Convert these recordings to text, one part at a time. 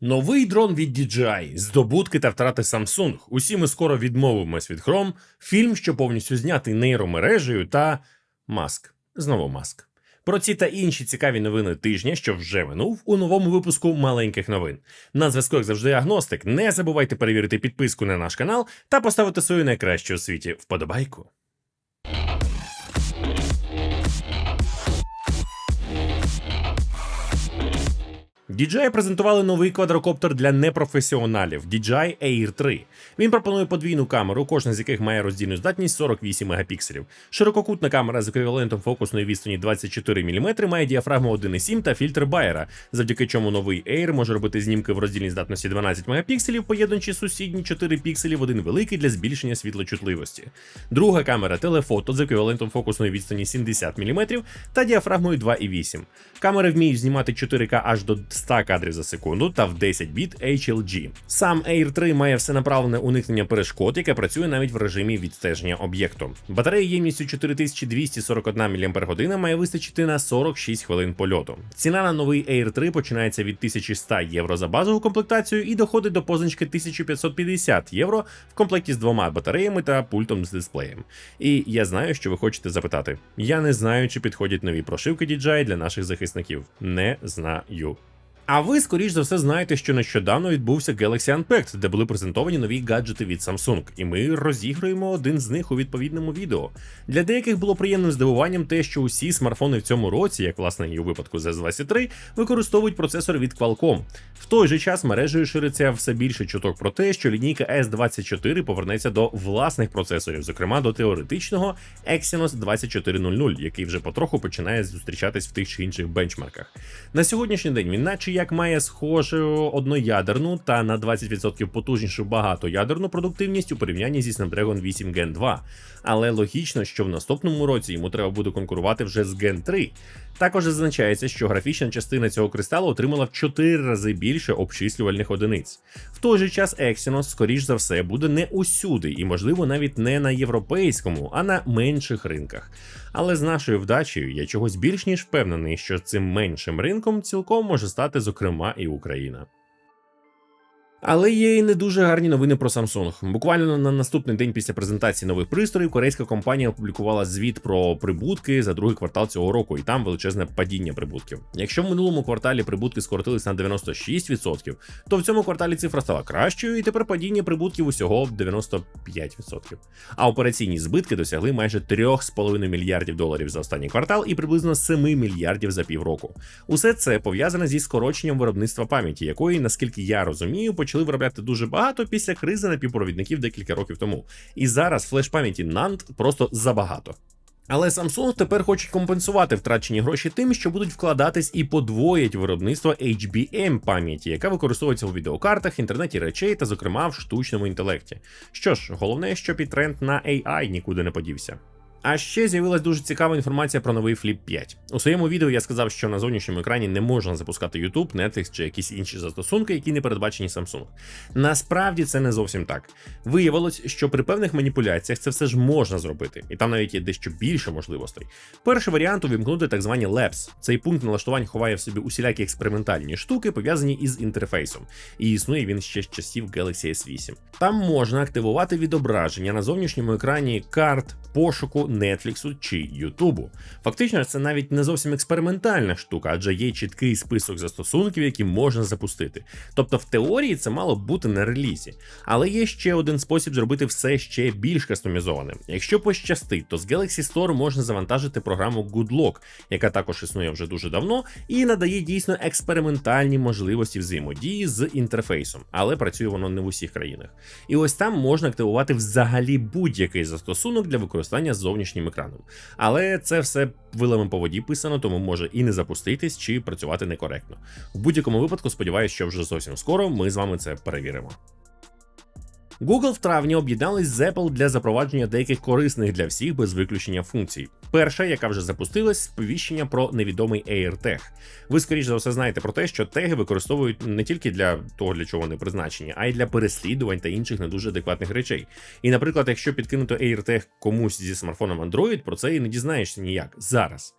Новий дрон від DJI, здобутки та втрати Samsung. Усі ми скоро відмовимось від Chrome, фільм, що повністю знятий нейромережею, та Маск. Знову Маск. Про ці та інші цікаві новини тижня, що вже минув, у новому випуску маленьких новин. На зв'язку, як завжди, агностик. Не забувайте перевірити підписку на наш канал та поставити свою найкращу у світі вподобайку. DJI презентували новий квадрокоптер для непрофесіоналів DJI Air 3. Він пропонує подвійну камеру, кожна з яких має роздільну здатність 48 мегапікселів. Ширококутна камера з еквівалентом фокусної відстані 24 мм має діафрагму 1,7 та фільтр Байера, завдяки чому новий Air може робити знімки в роздільній здатності 12 мегапікселів, поєднуючи сусідні 4 пікселі в один великий для збільшення світлочутливості. Друга камера телефото з еквівалентом фокусної відстані 70 мм та діафрагмою 2,8. Камери вміють знімати 4К аж до 100 кадрів за секунду та в 10 біт HLG. Сам Air 3 має всенаправлене уникнення перешкод, яке працює навіть в режимі відстеження об'єкту. Батарея ємністю 4241 мАч має вистачити на 46 хвилин польоту. Ціна на новий Air 3 починається від 1100 євро за базову комплектацію і доходить до позначки 1550 євро в комплекті з двома батареями та пультом з дисплеєм. І я знаю, що ви хочете запитати. Я не знаю, чи підходять нові прошивки DJI для наших захисників. Не знаю. А ви, скоріш за все, знаєте, що нещодавно відбувся Galaxy Unpacked, де були презентовані нові гаджети від Samsung, і ми розігруємо один з них у відповідному відео. Для деяких було приємним здивуванням те, що усі смартфони в цьому році, як власне і у випадку з S23, використовують процесор від Qualcomm. В той же час мережею шириться все більше чуток про те, що лінійка S24 повернеться до власних процесорів, зокрема до теоретичного Exynos 2400, який вже потроху починає зустрічатись в тих чи інших бенчмарках. На сьогоднішній день він, наче як має схожу одноядерну та на 20% потужнішу багатоядерну продуктивність у порівнянні зі Snapdragon 8 Gen 2. Але логічно, що в наступному році йому треба буде конкурувати вже з Gen 3. Також зазначається, що графічна частина цього кристалу отримала в 4 рази більше обчислювальних одиниць. В той же час Exynos, скоріш за все, буде не усюди і, можливо, навіть не на європейському, а на менших ринках. Але з нашою вдачею я чогось більш ніж впевнений, що цим меншим ринком цілком може стати, зокрема, і Україна. Але є і не дуже гарні новини про Samsung. Буквально на наступний день після презентації нових пристроїв корейська компанія опублікувала звіт про прибутки за другий квартал цього року, і там величезне падіння прибутків. Якщо в минулому кварталі прибутки скоротились на 96%, то в цьому кварталі цифра стала кращою, і тепер падіння прибутків усього 95%. А операційні збитки досягли майже 3,5 мільярдів доларів за останній квартал і приблизно 7 мільярдів за півроку. Усе це пов'язане зі скороченням виробництва пам'яті, якої, наскільки я розумію, почали виробляти дуже багато після кризи напівпровідників декілька років тому. І зараз флеш пам'яті NAND просто забагато. Але Samsung тепер хоче компенсувати втрачені гроші тим, що будуть вкладатись і подвоять виробництво HBM пам'яті, яка використовується у відеокартах, інтернеті речей та, зокрема, в штучному інтелекті. Що ж, головне, щоб і тренд на AI нікуди не подівся. А ще з'явилась дуже цікава інформація про новий Flip 5. У своєму відео я сказав, що на зовнішньому екрані не можна запускати YouTube, Netflix чи якісь інші застосунки, які не передбачені Samsung. Насправді це не зовсім так. Виявилось, що при певних маніпуляціях це все ж можна зробити, і там навіть є дещо більше можливостей. Перший варіант увімкнути так звані Labs. Цей пункт налаштувань ховає в собі усілякі експериментальні штуки, пов'язані із інтерфейсом, і існує він ще з часів Galaxy S8. Там можна активувати відображення на зовнішньому екрані карт, пошуку. Netflix чи Ютубу. Фактично, це навіть не зовсім експериментальна штука, адже є чіткий список застосунків, які можна запустити. Тобто, в теорії це мало б бути на релізі. Але є ще один спосіб зробити все ще більш кастомізованим. Якщо пощастить, то з Galaxy Store можна завантажити програму GoodLock, яка також існує вже дуже давно, і надає дійсно експериментальні можливості взаємодії з інтерфейсом, але працює воно не в усіх країнах. І ось там можна активувати взагалі будь-який застосунок для використання зовнішнього зовнішнім екраном. Але це все вилами по воді писано, тому може і не запуститись чи працювати некоректно. В будь-якому випадку, сподіваюся, що вже зовсім скоро ми з вами це перевіримо. Google в травні об'єднались з Apple для запровадження деяких корисних для всіх без виключення функцій. Перша, яка вже запустилась, сповіщення про невідомий AirTag. Ви скоріш за все знаєте про те, що теги використовують не тільки для того, для чого вони призначені, а й для переслідувань та інших не дуже адекватних речей. І, наприклад, якщо підкинути AirTag комусь зі смартфоном Android, про це і не дізнаєшся ніяк зараз.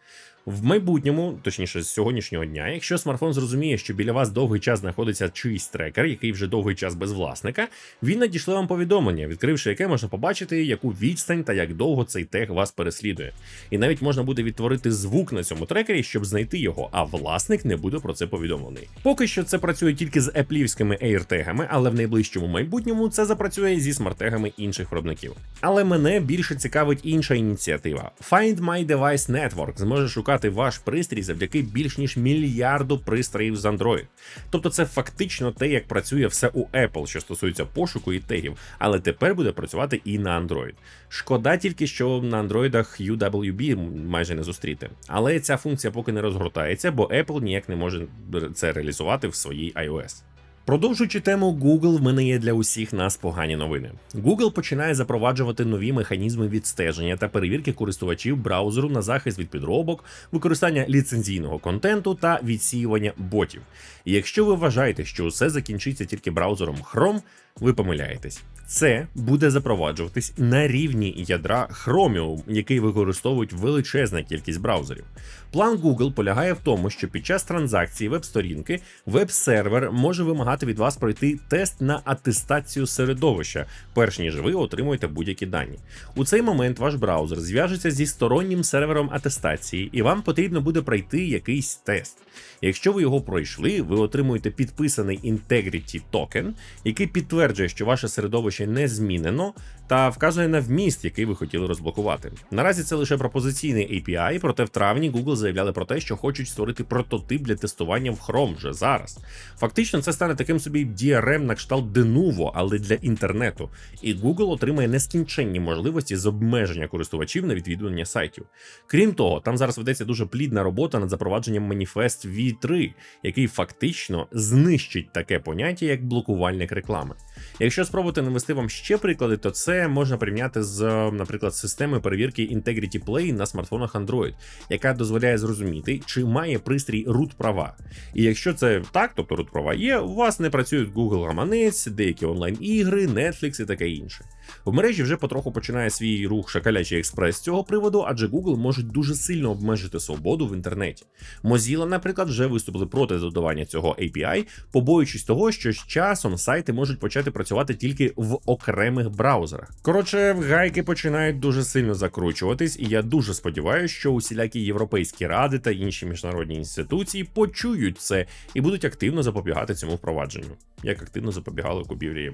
В майбутньому, точніше, з сьогоднішнього дня, якщо смартфон зрозуміє, що біля вас довгий час знаходиться чийсь трекер, який вже довгий час без власника, він надішле вам повідомлення, відкривши яке можна побачити, яку відстань та як довго цей тег вас переслідує. І навіть можна буде відтворити звук на цьому трекері, щоб знайти його, а власник не буде про це повідомлений. Поки що це працює тільки з еплівськими AirTagами, але в найближчому майбутньому це запрацює зі смарт-тегами інших виробників. Але мене більше цікавить інша ініціатива. Find My Device Network зможе шукати ваш пристрій завдяки більш ніж мільярду пристроїв з Android. Тобто це фактично те, як працює все у Apple, що стосується пошуку і тегів, але тепер буде працювати і на Android. Шкода тільки, що на андроїдах UWB майже не зустріти. Але ця функція поки не розгортається, бо Apple ніяк не може це реалізувати в своїй iOS. Продовжуючи тему Google, в мене є для усіх нас погані новини. Google починає запроваджувати нові механізми відстеження та перевірки користувачів браузеру на захист від підробок, використання ліцензійного контенту та відсіювання ботів. І якщо ви вважаєте, що усе закінчиться тільки браузером Chrome, ви помиляєтесь. Це буде запроваджуватись на рівні ядра Chromium, який використовують величезна кількість браузерів. План Google полягає в тому, що під час транзакції веб-сторінки веб-сервер може вимагати від вас пройти тест на атестацію середовища, перш ніж ви отримуєте будь-які дані. У цей момент ваш браузер зв'яжеться зі стороннім сервером атестації, і вам потрібно буде пройти якийсь тест. Якщо ви його пройшли, ви отримуєте підписаний Integrity Token, який підтверджує, що ваше середовище не змінено, та вказує на вміст, який ви хотіли розблокувати. Наразі це лише пропозиційний API, проте в травні Google заявляли про те, що хочуть створити прототип для тестування в Chrome вже зараз. Фактично, це стане таким собі DRM на кшталт Denuvo, але для інтернету. І Google отримає нескінченні можливості з обмеження користувачів на відвідування сайтів. Крім того, там зараз ведеться дуже плідна робота над запровадженням Manifest V3, який фактично знищить таке поняття, як блокувальник реклами. Якщо спробувати навести вам ще приклади, то це можна порівняти з, наприклад, системою перевірки Integrity Play на смартфонах Android, яка дозволяє зрозуміти, чи має пристрій root права. І якщо це так, тобто root права є, у вас не працюють Google гаманець, деякі онлайн-ігри, Netflix і таке інше. В мережі вже потроху починає свій рух шакалячий експрес з цього приводу, адже Google може дуже сильно обмежити свободу в інтернеті. Mozilla, наприклад, вже виступили проти додавання цього API, побоюючись того, що з часом сайти можуть почати працювати тільки в окремих браузерах. Коротше, гайки починають дуже сильно закручуватись, і я дуже сподіваюся, що усілякі європейські ради та інші міжнародні інституції почують це і будуть активно запобігати цьому впровадженню, як активно запобігали купівлі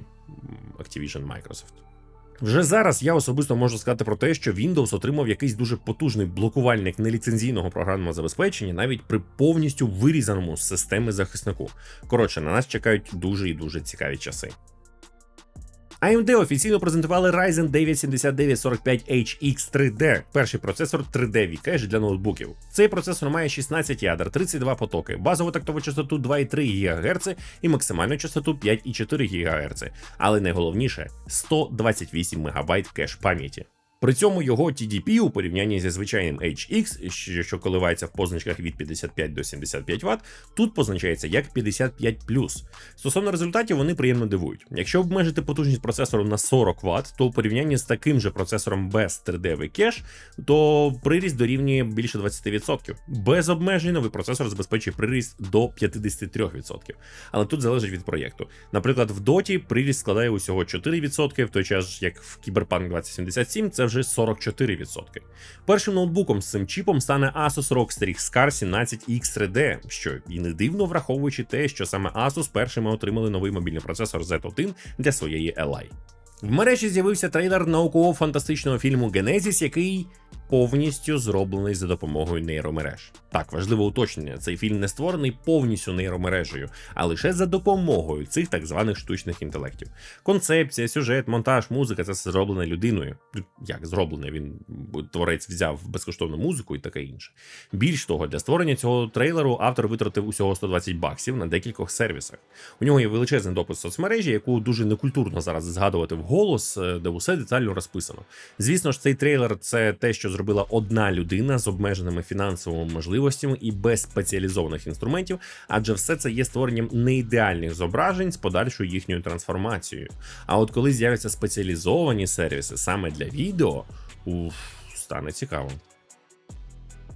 Activision Microsoft. Вже зараз я особисто можу сказати про те, що Windows отримав якийсь дуже потужний блокувальник неліцензійного програмного забезпечення навіть при повністю вирізаному з системи захиснику. Коротше, на нас чекають дуже і дуже цікаві часи. AMD офіційно презентували Ryzen 9 7945 HX 3D, перший процесор 3D V-Cache для ноутбуків. Цей процесор має 16 ядер, 32 потоки, базову тактову частоту 2,3 ГГц і максимальну частоту 5,4 ГГц. Але найголовніше 128 МБ кеш пам'яті. При цьому його TDP у порівнянні зі звичайним HX, що коливається в позначках від 55 до 75 Вт, тут позначається як 55 Стосовно результатів, вони приємно дивують. Якщо обмежити потужність процесору на 40 Вт, то у порівнянні з таким же процесором без 3D кеш, то приріст дорівнює більше 20%. Без обмежень новий процесор забезпечує приріст до 53%. Але тут залежить від проєкту. Наприклад, в Доті приріст складає усього 4%, в той час як в Cyberpunk 2077 це вже 44%. Першим ноутбуком з цим чіпом стане Asus ROG Strix Scar 17X3D, що і не дивно враховуючи те, що саме Asus першими отримали новий мобільний процесор Z1 для своєї Li. В мережі з'явився трейлер науково-фантастичного фільму Genesis, який повністю зроблений за допомогою нейромереж. Так, важливе уточнення: цей фільм не створений повністю нейромережею, а лише за допомогою цих так званих штучних інтелектів. Концепція, сюжет, монтаж, музика це все зроблено людиною. Як зроблене, він творець взяв безкоштовну музику і таке інше. Більш того, для створення цього трейлеру автор витратив усього 120 баксів на декількох сервісах. У нього є величезний допис соцмережі, яку дуже некультурно зараз згадувати вголос, е, де усе детально розписано. Звісно ж, цей трейлер це те, що зробила одна людина з обмеженими фінансовими можливостями і без спеціалізованих інструментів, адже все це є створенням неідеальних зображень з подальшою їхньою трансформацією. А от коли з'являться спеціалізовані сервіси саме для відео, уф, стане цікаво.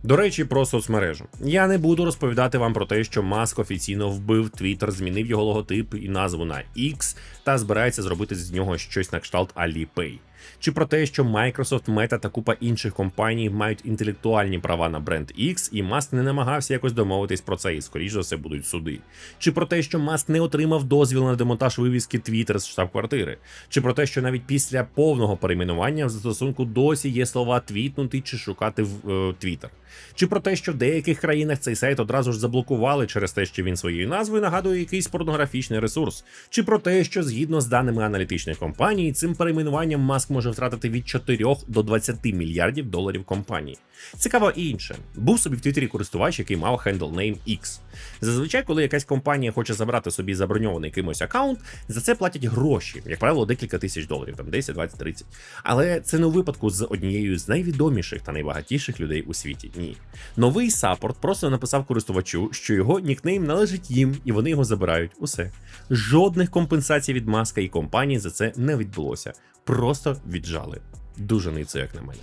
До речі, про соцмережу. Я не буду розповідати вам про те, що Маск офіційно вбив Twitter, змінив його логотип і назву на X та збирається зробити з нього щось на кшталт Alipay. Чи про те, що Microsoft, Meta та купа інших компаній мають інтелектуальні права на бренд X, і Маск не намагався якось домовитись про це, і скоріш за все будуть суди. Чи про те, що Маск не отримав дозвіл на демонтаж вивіски Twitter з штаб-квартири, чи про те, що навіть після повного перейменування в застосунку досі є слова твітнути чи шукати в е, Twitter. Чи про те, що в деяких країнах цей сайт одразу ж заблокували через те, що він своєю назвою нагадує якийсь порнографічний ресурс, чи про те, що згідно з даними аналітичних компаній, цим перейменуванням Маск може втратити від 4 до 20 мільярдів доларів компанії. Цікаво і інше. Був собі в Твіттері користувач, який мав handle name X. Зазвичай, коли якась компанія хоче забрати собі заброньований кимось аккаунт, за це платять гроші, як правило, декілька тисяч доларів, там 10, 20, 30. Але це не у випадку з однією з найвідоміших та найбагатіших людей у світі. Ні. Новий саппорт просто написав користувачу, що його нікнейм належить їм, і вони його забирають. Усе. Жодних компенсацій від маска і компанії за це не відбулося. Просто віджали. Дуже ницо, як на мене.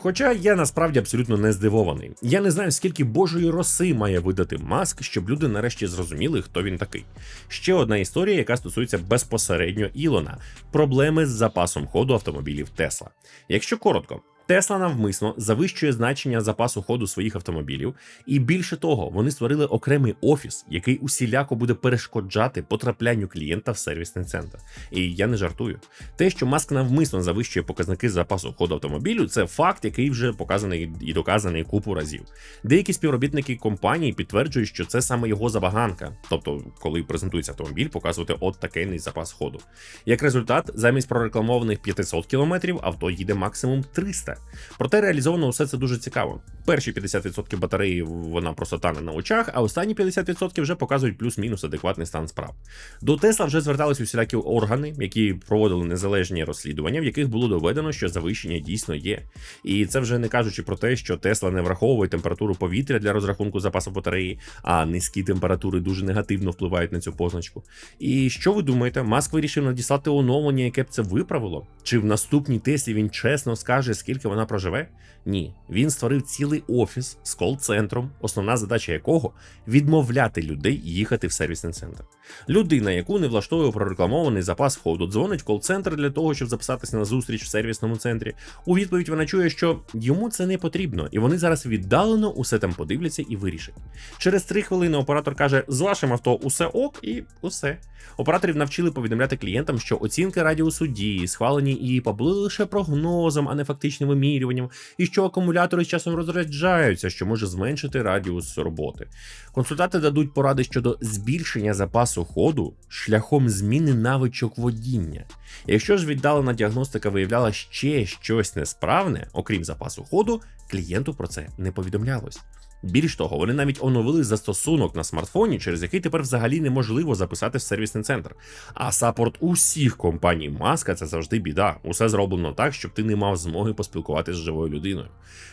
Хоча я насправді абсолютно не здивований. Я не знаю, скільки божої роси має видати маск, щоб люди нарешті зрозуміли, хто він такий. Ще одна історія, яка стосується безпосередньо Ілона: проблеми з запасом ходу автомобілів Тесла. Якщо коротко. Тесла навмисно завищує значення запасу ходу своїх автомобілів, і більше того, вони створили окремий офіс, який усіляко буде перешкоджати потраплянню клієнта в сервісний центр. І я не жартую. Те, що Маск навмисно завищує показники запасу ходу автомобілю, це факт, який вже показаний і доказаний купу разів. Деякі співробітники компанії підтверджують, що це саме його забаганка, тобто, коли презентується автомобіль, показувати от такий запас ходу. Як результат, замість прорекламованих 500 км авто їде максимум 300. Проте реалізовано все це дуже цікаво. Перші 50% батареї вона просто тане на очах, а останні 50% вже показують плюс-мінус адекватний стан справ. До Тесла вже звертались усілякі органи, які проводили незалежні розслідування, в яких було доведено, що завищення дійсно є. І це вже не кажучи про те, що Тесла не враховує температуру повітря для розрахунку запасу батареї, а низькі температури дуже негативно впливають на цю позначку. І що ви думаєте, Маск вирішив надіслати оновлення, яке б це виправило? Чи в наступній Теслі він чесно скаже, скільки вона проживе? Ні, він створив цілий офіс з кол-центром, основна задача якого відмовляти людей їхати в сервісний центр. Людина, яку не влаштовує прорекламований запас ходу, дзвонить в кол-центр для того, щоб записатися на зустріч в сервісному центрі. У відповідь вона чує, що йому це не потрібно, і вони зараз віддалено усе там подивляться і вирішать. Через три хвилини оператор каже: з вашим авто усе ок, і усе. Операторів навчили повідомляти клієнтам, що оцінки радіусу дії, схвалені ІПА, були лише прогнозом, а не фактичним вимірюванням, і що акумулятори з часом розряджаються, що може зменшити радіус роботи. Консультанти дадуть поради щодо збільшення запасу ходу шляхом зміни навичок водіння. Якщо ж віддалена діагностика виявляла ще щось несправне, окрім запасу ходу, клієнту про це не повідомлялось. Більш того, вони навіть оновили застосунок на смартфоні, через який тепер взагалі неможливо записати в сервісний центр. А саппорт усіх компаній Маска це завжди біда. Усе зроблено так, щоб ти не мав змоги поспілкуватися з живою людиною.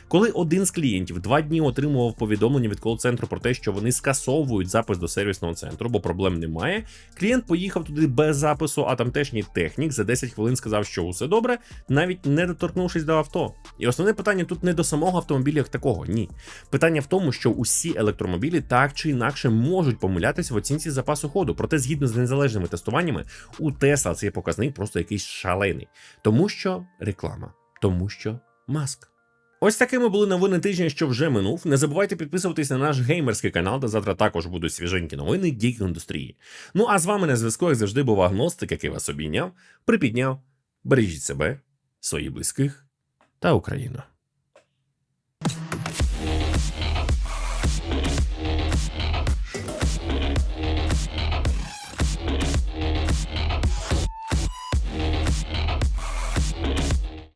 Коли один з клієнтів два дні отримував повідомлення від кол-центру про те, що вони скасовують запис до сервісного центру, бо проблем немає. Клієнт поїхав туди без запису, а тамтешній технік за 10 хвилин сказав, що усе добре, навіть не доторкнувшись до авто. І основне питання тут не до самого автомобіля як такого, ні. Питання в тому, що усі електромобілі так чи інакше можуть помилятися в оцінці запасу ходу. Проте, згідно з незалежними тестуваннями, у Тесла цей показник просто якийсь шалений, тому що реклама, тому що маск. Ось такими були новини тижня, що вже минув. Не забувайте підписуватись на наш геймерський канал, де завтра також будуть свіженькі новини гік індустрії. Ну а з вами на зв'язку, як завжди, був агностик, який вас обійняв, припідняв. Бережіть себе, своїх близьких та Україну.